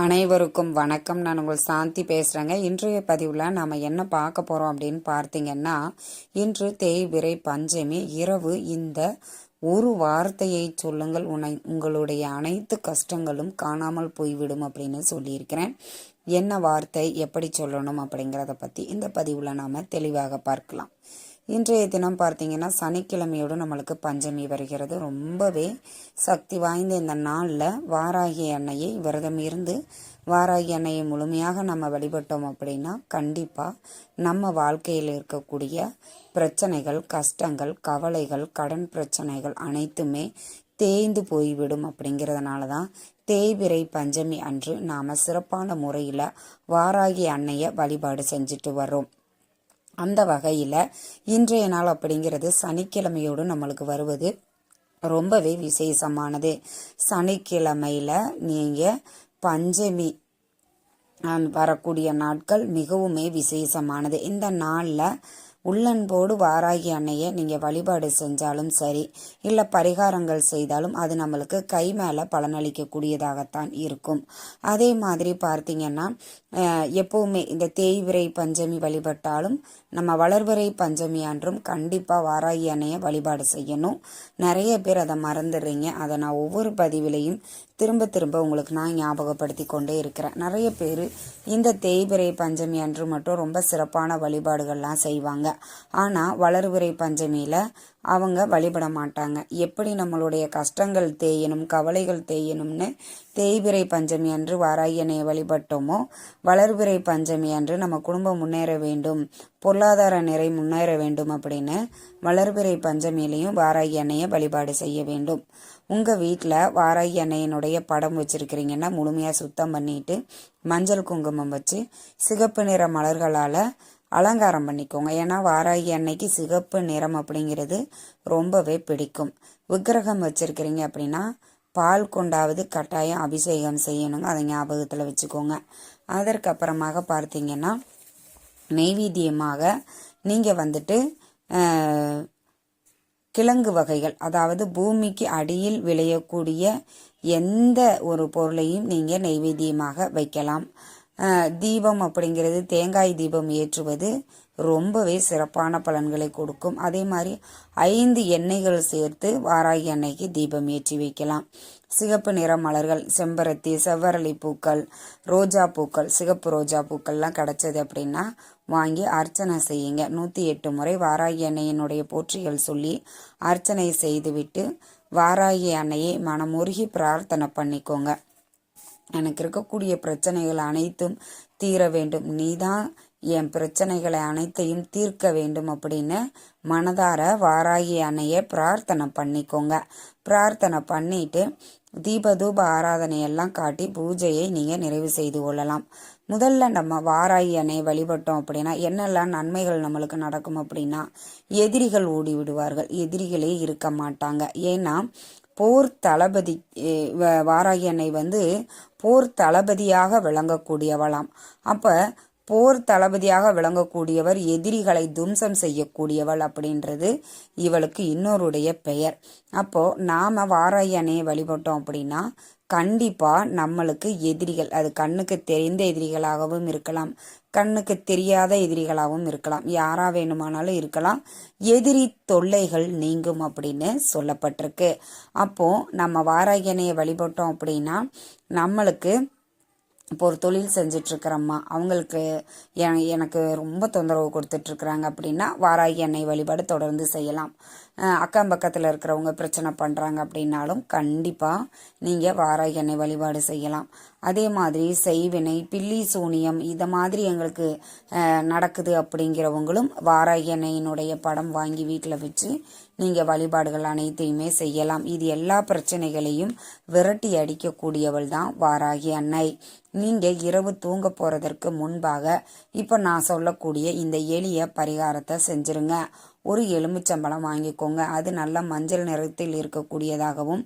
அனைவருக்கும் வணக்கம். நான் உங்கள் சாந்தி பேசுகிறேங்க இன்றைய பதிவில் நாம் என்ன பார்க்க போகிறோம் அப்படின்னு பார்த்தீங்கன்னா இன்று தேய்பிறை பஞ்சமி இரவு இந்த ஒரு வார்த்தையை சொல்லுங்கள். உனை உங்களுடைய அனைத்து கஷ்டங்களும் காணாமல் போய்விடும் அப்படின்னு சொல்லியிருக்கிறேன். என்ன வார்த்தை எப்படி சொல்லணும் அப்படிங்கிறத பற்றி இந்த பதிவில் நாம் தெளிவாக பார்க்கலாம். இன்றைய தினம் பார்த்தீங்கன்னா சனிக்கிழமையோடு நம்மளுக்கு பஞ்சமி வருகிறது. ரொம்பவே சக்தி வாய்ந்த இந்த நாளில் வாராகி அன்னையை விரதம் இருந்து வாராகி அன்னையை முழுமையாக நம்ம வழிபட்டோம் அப்படின்னா கண்டிப்பாக நம்ம வாழ்க்கையில் இருக்கக்கூடிய பிரச்சனைகள் கஷ்டங்கள் கவலைகள் கடன் பிரச்சனைகள் அனைத்துமே தேய்ந்து போய்விடும் அப்படிங்கிறதுனால தான் தேய்பிரை பஞ்சமி அன்று நாம் சிறப்பான முறையில் வாராகி அன்னையை வழிபாடு செஞ்சுட்டு வரோம் அந்த வகையில் இன்றைய நாள் அப்படிங்கிறது சனிக்கிழமையோடு நம்மளுக்கு வருவது ரொம்பவே விசேஷமானது. சனிக்கிழமையில் நீங்கள் பஞ்சமி வரக்கூடிய நாட்கள் மிகவுமே விசேஷமானது. இந்த நாளில் உள்ளன்போடு வாராகி அன்னையை நீங்கள் வழிபாடு செஞ்சாலும் சரி இல்லை பரிகாரங்கள் செய்தாலும் அது நம்மளுக்கு கை மேலே பலனளிக்கக்கூடியதாகத்தான் இருக்கும். அதே மாதிரி பார்த்தீங்கன்னா எப்போவுமே இந்த தேய்விரை பஞ்சமி வழிபட்டாலும் நம்ம வளர்வரை பஞ்சமி அன்றும் கண்டிப்பாக வாராகி அன்னையை வழிபாடு செய்யணும். நிறைய பேர் அதை மறந்துடுறீங்க. அதை நான் ஒவ்வொரு பதிவிலையும் திரும்ப திரும்ப உங்களுக்கு நான் ஞாபகப்படுத்தி கொண்டே இருக்கிறேன். நிறைய பேர் இந்த தேய்பிரை பஞ்சமி அன்று மட்டும் ரொம்ப சிறப்பான வழிபாடுகள்லாம் செய்வாங்க. ஆனால் வளர்வுரை பஞ்சமியில் அவங்க வழிபட மாட்டாங்க. எப்படி நம்மளுடைய கஷ்டங்கள் தேயணும் கவலைகள் தேயணும்னு தேய்பிரை பஞ்சமி அன்று வாராயனையை வழிபட்டோமோ வளர்பிறை பஞ்சமி அன்று நம்ம குடும்பம் முன்னேற வேண்டும் பொருளாதார நிறை முன்னேற வேண்டும் அப்படின்னு வளர்பிறை பஞ்சமியிலையும் வாராயனையை வழிபாடு செய்ய வேண்டும். உங்கள் வீட்டில் வாராகி அன்னையினுடைய படம் வச்சுருக்கிறீங்கன்னா முழுமையாக சுத்தம் பண்ணிட்டு மஞ்சள் குங்குமம் வச்சு சிகப்பு நிற மலர்களால் அலங்காரம் பண்ணிக்கோங்க. ஏன்னா வாராகி அன்னைக்கு சிகப்பு நிறம் அப்படிங்கிறது ரொம்பவே பிடிக்கும். விக்கிரகம் வச்சுருக்கிறீங்க அப்படின்னா பால் கொண்டாவது கட்டாயம் அபிஷேகம் செய்யணுங்க. அதை ஞாபகத்தில் வச்சுக்கோங்க. அதற்கப்புறமாக பார்த்தீங்கன்னா நெய்வேத்தியமாக நீங்கள் வந்துட்டு கிழங்கு வகைகள் அதாவது பூமிக்கு அடியில் விளையக்கூடிய எந்த ஒரு பொருளையும் நீங்கள் நெய்வேத்தியமாக வைக்கலாம். தீபம் அப்படிங்கிறது தேங்காய் தீபம் ஏற்றுவது ரொம்பவே சிறப்பான பலன்களை கொடுக்கும். அதே மாதிரி ஐந்து எண்ணெய்கள் சேர்த்து வாராகி அன்னைக்கு தீபம் ஏற்றி வைக்கலாம். சிகப்பு நிற மலர்கள் செம்பருத்தி செவ்வரளி பூக்கள் ரோஜா பூக்கள் சிகப்பு ரோஜா பூக்கள்லாம் கிடைச்சது அப்படின்னா வாங்கி அர்ச்சனை செய்யுங்க. நூற்றி எட்டு முறை வாராகி அன்னையினுடைய போற்றிகள் சொல்லி அர்ச்சனை செய்துவிட்டு வாராகி அன்னையை மனமுருகி பிரார்த்தனை பண்ணிக்கோங்க. எனக்கு இருக்கக்கூடிய பிரச்சனைகள் அனைத்தும் தீர வேண்டும். நீதான் என் பிரச்சனைகளை அனைத்தையும் தீர்க்க வேண்டும் அப்படின்னு மனதார வாராகி அன்னைய பிரார்த்தனை பண்ணிக்கோங்க. பிரார்த்தனை பண்ணிட்டு தீபதூப ஆராதனையெல்லாம் காட்டி பூஜையை நீங்கள் நிறைவு செய்து கொள்ளலாம். முதல்ல நம்ம வாராயி அணை வழிபட்டோம் அப்படின்னா என்னெல்லாம் நன்மைகள் நம்மளுக்கு நடக்கும் அப்படின்னா எதிரிகள் ஓடி விடுவார்கள். எதிரிகளே இருக்க மாட்டாங்க. ஏன்னா போர் தளபதி வாராகி அன்னை வந்து போர் தளபதியாக விளங்கக்கூடியவளாம். அப்போ போர் தளபதியாக விளங்கக்கூடியவர் எதிரிகளை தும்சம் செய்யக்கூடியவள் அப்படின்றது இவளுக்கு இன்னொருடைய பெயர். அப்போ நாம வாராயணையை வழிபட்டோம் அப்படின்னா கண்டிப்பாக நம்மளுக்கு எதிரிகள் அது கண்ணுக்கு தெரிந்த எதிரிகளாகவும் இருக்கலாம் கண்ணுக்கு தெரியாத எதிரிகளாகவும் இருக்கலாம் யாரா வேணுமானாலும் இருக்கலாம் எதிரி தொல்லைகள் நீங்கும் அப்படின்னு சொல்லப்பட்டிருக்கு. அப்போ நம்ம வாராயணையை வழிபட்டோம் அப்படின்னா நம்மளுக்கு இப்போ ஒரு தொழில் செஞ்சிட்ருக்கிறம்மா. அவங்களுக்கு எனக்கு ரொம்ப தொந்தரவு கொடுத்துட்ருக்குறாங்க அப்படின்னா வாராகி எண்ணெய் வழிபாடு தொடர்ந்து செய்யலாம். அக்கம் பக்கத்தில் இருக்கிறவங்க பிரச்சனை பண்ணுறாங்க அப்படின்னாலும் கண்டிப்பாக நீங்கள் வாராகி எண்ணெய் வழிபாடு செய்யலாம். அதே மாதிரி செய்வினை பில்லி சூனியம் இதை மாதிரி எங்களுக்கு நடக்குது அப்படிங்கிறவங்களும் வாராகி எண்ணெயினுடைய படம் வாங்கி வீட்டில் வச்சு நீங்கள் வழிபாடுகள் அனைத்தையுமே செய்யலாம். இது எல்லா பிரச்சனைகளையும் விரட்டி அடிக்கக்கூடியவள் தான் வாராகி அன்னை. நீங்கள் இரவு தூங்க போகிறதற்கு முன்பாக இப்போ நான் சொல்லக்கூடிய இந்த எளிய பரிகாரத்தை செஞ்சுருங்க. ஒரு எலுமிச்சம்பழம் வாங்கிக்கோங்க. அது நல்ல மஞ்சள் நிறத்தில் இருக்கக்கூடியதாகவும்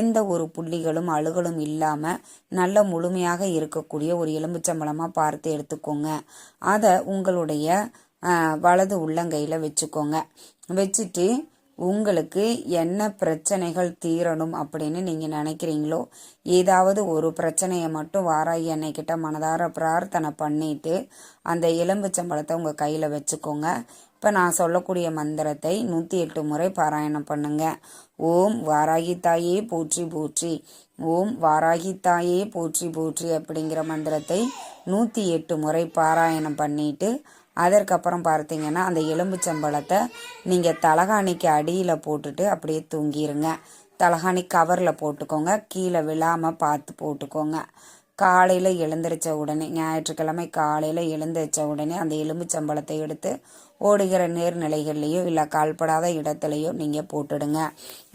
எந்த ஒரு புள்ளிகளும் அழுகலும் இல்லாமல் நல்ல முழுமையாக இருக்கக்கூடிய ஒரு எலுமிச்சம்பழமாக பார்த்து எடுத்துக்கோங்க. அதை உங்களுடைய வலது உள்ளங்கையில் வச்சுக்கோங்க. வச்சுட்டு உங்களுக்கு என்ன பிரச்சனைகள் தீரணும் அப்படின்னு நீங்கள் நினைக்கிறீங்களோ ஏதாவது ஒரு பிரச்சனையை மட்டும் வாராகி அன்னைக்கிட்ட மனதார பிரார்த்தனை பண்ணிட்டு அந்த எலும்புச்சம்பழத்தை உங்கள் கையில் வச்சுக்கோங்க. இப்போ நான் சொல்லக்கூடிய மந்திரத்தை நூற்றி எட்டு முறை பாராயணம் பண்ணுங்க. ஓம் வாராகி தாயே போற்றி போற்றி. ஓம் வாராகி தாயே போற்றி போற்றி அப்படிங்கிற மந்திரத்தை நூற்றி எட்டு முறை பாராயணம் பண்ணிட்டு அதற்கப்புறம் பார்த்தீங்கன்னா அந்த எலும்புச்சம்பழத்தை நீங்கள் தலகாணிக்கு அடியில் போட்டுட்டு அப்படியே தூங்கிடுங்க தலகாணி கவரில் போட்டுக்கோங்க. கீழே விழாமல் பார்த்து போட்டுக்கோங்க. காலையில் எழுந்திரிச்ச உடனே ஞாயிற்றுக்கிழமை காலையில் எழுந்திரிச்ச உடனே அந்த எலும்புச்சம்பளத்தை எடுத்து ஓடுகிற நீர்நிலைகள்லையோ இல்லை கால்படாத இடத்துலையோ நீங்கள் போட்டுடுங்க.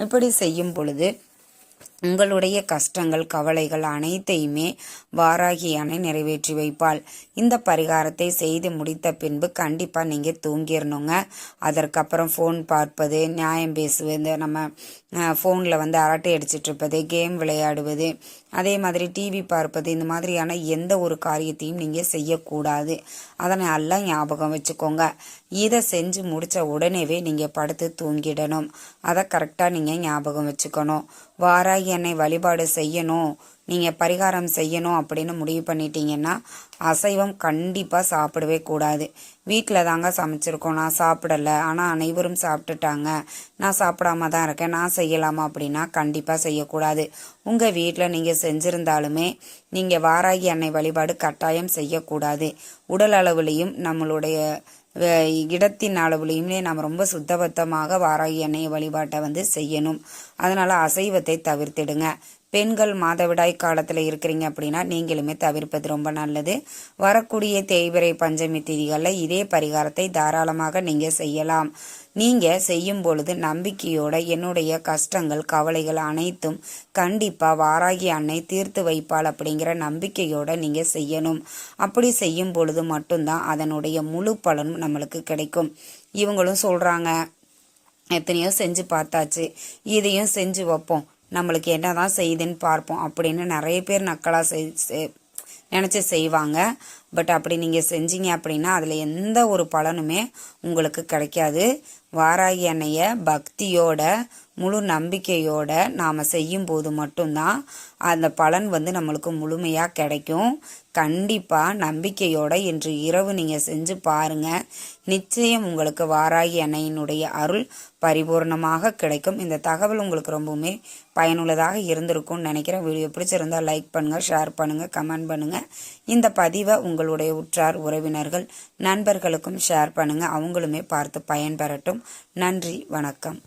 இப்படி செய்யும் பொழுது உங்களுடைய கஷ்டங்கள் கவலைகள் அனைத்தையுமே வாராகி அணை நிறைவேற்றி வைப்பாள். இந்த பரிகாரத்தை செய்து முடித்த பின்பு கண்டிப்பாக நீங்கள் தூங்கிடணுங்க அதற்கப்புறம் ஃபோன் பார்ப்பது நியாயம் பேசுவது இந்த நம்ம ஃபோனில் வந்து அரட்டை அடிச்சிட்ருப்பது கேம் விளையாடுவது அதே மாதிரி டிவி பார்ப்பது இந்த மாதிரியான எந்த ஒரு காரியத்தையும் நீங்கள் செய்யக்கூடாது. அதனை எல்லாம் ஞாபகம் வச்சுக்கோங்க. இதை செஞ்சு முடித்த உடனேவே நீங்கள் படுத்து தூங்கிடணும். அதை கரெக்டாக நீங்கள் ஞாபகம் வச்சுக்கணும். வாராகி என்னை வழிபாடு செய்யணும் நீங்கள் பரிகாரம் செய்யணும் அப்படின்னு முடிவு பண்ணிட்டீங்கன்னா அசைவம் கண்டிப்பாக சாப்பிடவே கூடாது. வீட்டில் தாங்க சமைச்சிருக்கோம். நான் சாப்பிடலை. ஆனால் அனைவரும் சாப்பிட்டுட்டாங்க. நான் சாப்பிடாம தான் இருக்கேன். நான் செய்யலாமா அப்படின்னா கண்டிப்பாக செய்யக்கூடாது. உங்கள் வீட்டில் நீங்கள் செஞ்சுருந்தாலுமே நீங்கள் வாராகி அன்னை வழிபாடு கட்டாயம் செய்யக்கூடாது. உடல் அளவுலேயும் நம்மளுடைய இடத்தின் அளவுலையுமே நாம் ரொம்ப சுத்தபத்தமாக வாராகி எண்ணெய் வழிபாட்டை வந்து செய்யணும். அதனால் அசைவத்தை தவிர்த்திடுங்க. பெண்கள் மாதவிடாய் காலத்தில் இருக்கிறீங்க அப்படின்னா நீங்களுமே தவிர்ப்பது ரொம்ப நல்லது. வரக்கூடிய தேய்பிரை பஞ்சமி திதிகளில் இதே பரிகாரத்தை தாராளமாக நீங்கள் செய்யலாம். நீங்கள் செய்யும் பொழுது நம்பிக்கையோட என்னுடைய கஷ்டங்கள் கவலைகள் அனைத்தும் கண்டிப்பாக வாராகி அன்னை தீர்த்து வைப்பாள் அப்படிங்கிற நம்பிக்கையோட நீங்கள் செய்யணும். அப்படி செய்யும் பொழுது மட்டும்தான் அதனுடைய முழு பலனும் நம்மளுக்கு கிடைக்கும். இவங்களும் சொல்கிறாங்க எத்தனையோ செஞ்சு பார்த்தாச்சு இதையும் செஞ்சு வைப்போம். நம்மளுக்கு என்ன தான் செய்யுதுன்னு பார்ப்போம் அப்படின்னு நிறைய பேர் நக்கலாக செய் நினச்சி செய்வாங்க. பட் அப்படி நீங்கள் செஞ்சீங்க அப்படின்னா அதில் எந்த ஒரு பலனுமே உங்களுக்கு கிடைக்காது. வாராகி எண்ணெயை பக்தியோட முழு நம்பிக்கையோட நாம் செய்யும்போது மட்டும்தான் அந்த பலன் வந்து நம்மளுக்கு முழுமையாக கிடைக்கும். கண்டிப்பாக நம்பிக்கையோட இன்று இரவு நீங்கள் செஞ்சு பாருங்கள் நிச்சயம் உங்களுக்கு வாராகி அன்னையினுடைய அருள் பரிபூர்ணமாக கிடைக்கும். இந்த தகவல் உங்களுக்கு ரொம்பவுமே பயனுள்ளதாக இருந்திருக்கும்னு நினைக்கிறேன். வீடியோ பிடிச்சிருந்தால் லைக் பண்ணுங்கள் ஷேர் பண்ணுங்கள் கமெண்ட் பண்ணுங்கள் இந்த பதிவை உங்களுடைய உற்றார் உறவினர்கள் நண்பர்களுக்கும் ஷேர் பண்ணுங்கள் அவங்களுமே பார்த்து பயன்பெறட்டும். நன்றி வணக்கம்.